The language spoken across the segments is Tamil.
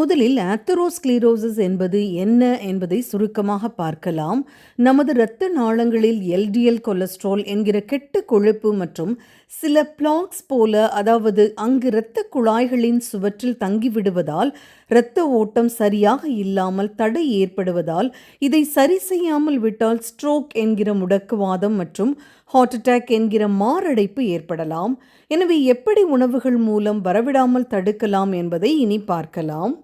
முதலில் ஆத்தரோஸ்கிளீரோசிஸ் என்பது என்ன என்பதை சுருக்கமாக பார்க்கலாம். நமது இரத்த நாளங்களில் எல்டிஎல் கொலஸ்ட்ரால் என்கிற கெட்ட கொழுப்பு மற்றும் சில பிளாக்ஸ் போல அதாவது அங்கு இரத்த குழாய்களின் சுவற்றில் தங்கிவிடுவதால் இரத்த ஓட்டம் சரியாக இல்லாமல் தடை ஏற்படுவதால் இதை சரி செய்யாமல் விட்டால் ஸ்ட்ரோக் என்கிற முடக்குவாதம் மற்றும் ஹார்ட் அட்டாக் என்கிற மாரடைப்பு ஏற்படலாம். எனவே எப்படி உணவுகள் மூலம் வரவிடாமல் தடுக்கலாம் என்பதை இனி பார்க்கலாம்.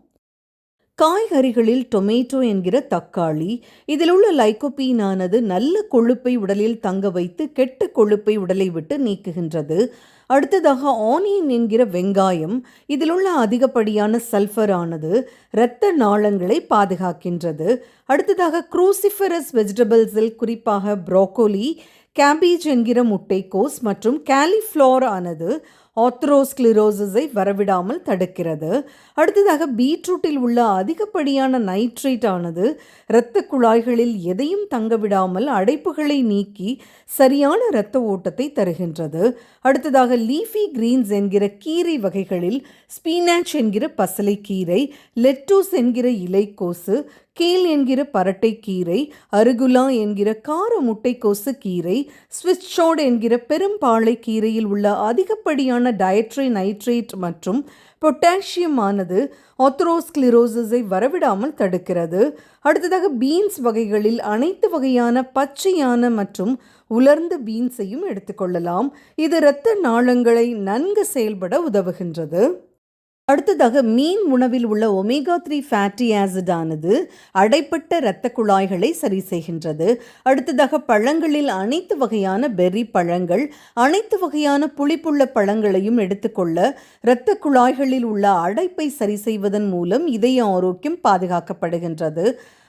காய்கறிகளில் டொமேட்டோ என்கிற தக்காளி இதில் உள்ள லைக்கோபீனானது நல்ல கொழுப்பை உடலில் தங்க வைத்து கெட்ட கொழுப்பை உடலை விட்டு நீக்குகின்றது. அடுத்ததாக ஆனியன் என்கிற வெங்காயம் இதில் உள்ள அதிகப்படியான சல்ஃபர் ஆனது இரத்த நாளங்களை பாதுகாக்கின்றது. அடுத்ததாக குரூசிஃபரஸ் வெஜிடபிள்ஸில் குறிப்பாக ப்ரோக்கோலி கேபேஜ் என்கிற முட்டைக்கோஸ் மற்றும் கேலிஃப்ளோர் ஆனது ஆத்ரோஸ்கிளிரோசிஸை வரவிடாமல் தடுக்கிறது. அடுத்ததாக பீட்ரூட்டில் உள்ள அதிகப்படியான நைட்ரேட் ஆனது இரத்த குழாய்களில் எதையும் தங்கவிடாமல் அடைப்புகளை நீக்கி சரியான இரத்த ஓட்டத்தை தருகின்றது. அடுத்ததாக லீஃபி கிரீன்ஸ் என்கிற கீரை வகைகளில் ஸ்பீனாச் என்கிற பசலைக்கீரை லெட்டூஸ் என்கிற இலைக்கோசு கேல் என்கிற பரட்டை கீரை அருகுலா என்கிற கார முட்டைக்கோசு கீரை ஸ்விட்சோட் என்கிற பெரும்பாளை கீரையில் உள்ள அதிகப்படியான டயட்ரி நைட்ரேட் மற்றும் பொட்டாசியம் ஆனது ஆத்ரோஸ்க்ளிரோசிஸை வரவிடாமல் தடுக்கிறது. அடுத்ததாக பீன்ஸ் வகைகளில் அனைத்து வகையான பச்சையான மற்றும் உலர்ந்த பீன்ஸையும் எடுத்துக்கொள்ளலாம் இது இரத்த நாளங்களை நன்கு செயல்பட உதவுகின்றது. அடுத்ததாக மீன் உணவில் உள்ள ஒமேகா த்ரீ ஃபேட்டி ஆசிட் ஆனது அடைப்பட்ட இரத்த குழாய்களை சரி செய்கின்றது. அடுத்ததாக பழங்களில் அனைத்து வகையான பெர்ரி பழங்கள் அனைத்து வகையான புளிப்புள்ள பழங்களையும் எடுத்துக்கொள்ள இரத்த குழாய்களில் உள்ள அடைப்பை சரி செய்வதன் மூலம் இதய ஆரோக்கியம் பாதுகாக்கப்படுகின்றது.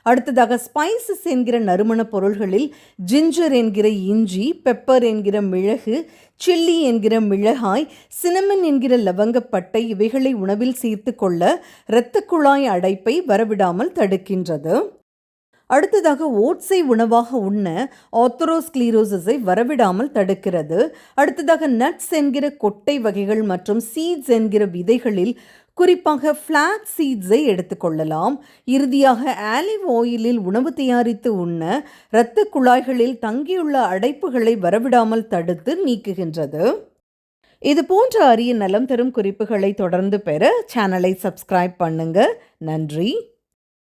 அடுத்ததாக ஸ்பைசஸ் என்கிற நறுமணப் பொருள்களில் ஜிஞ்சர் என்கிற இஞ்சி பெப்பர் என்கிற மிளகு சில்லி என்கிற மிளகாய் சினமன் என்கிற லவங்கப்பட்டை இவைகளை உணவில் சேர்த்து கொள்ள இரத்த குழாய் அடைப்பை வரவிடாமல் தடுக்கின்றது. அடுத்ததாக ஓட்ஸை உணவாக உண்ண ஆத்தரோஸ்கிளீரோசிஸை வரவிடாமல் தடுக்கிறது. அடுத்ததாக நட்ஸ் என்கிற கொட்டை வகைகள் மற்றும் சீட்ஸ் என்கிற விதைகளில் குறிப்பாக ஃப்ளாக் சீட்ஸை எடுத்துக்கொள்ளலாம் இறுதியாக ஆலிவ் ஆயிலில் உணவு தயாரித்து உண்ண இரத்த குழாய்களில் தங்கியுள்ள அடைப்புகளை வரவிடாமல் தடுத்து நீக்குகின்றது. இது போன்ற அரிய நலம் தரும் குறிப்புகளை தொடர்ந்து பெற சேனலை சப்ஸ்கிரைப் பண்ணுங்க. நன்றி.